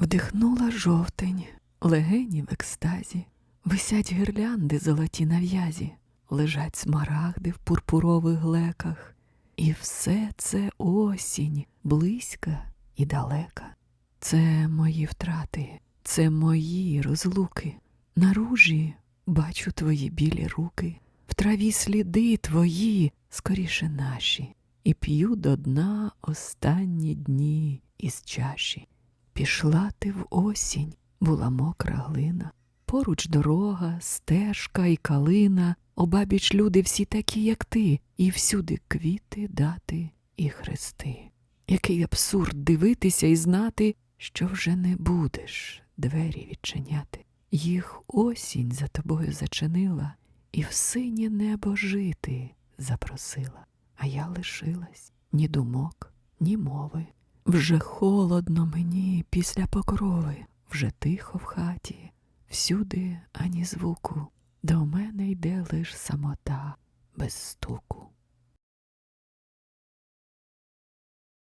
Вдихнула жовтень, легені в екстазі, висять гірлянди золоті на в'язі, лежать смарагди в пурпурових глеках, і все це осінь, близька і далека. Це мої втрати, це мої розлуки. На ружі бачу твої білі руки, в траві сліди твої, скоріше наші, і п'ю до дна останні дні із чаші. Пішла ти в осінь, була мокра глина, поруч дорога, стежка і калина, обабіч люди всі такі, як ти, і всюди квіти, дати і хрести. Який абсурд дивитися і знати, що вже не будеш двері відчиняти. Їх осінь за тобою зачинила, і в синє небо жити запросила. А я лишилась ні думок, ні мови. Вже холодно мені після покрови, вже тихо в хаті, всюди ані звуку. До мене йде лиш самота без стуку.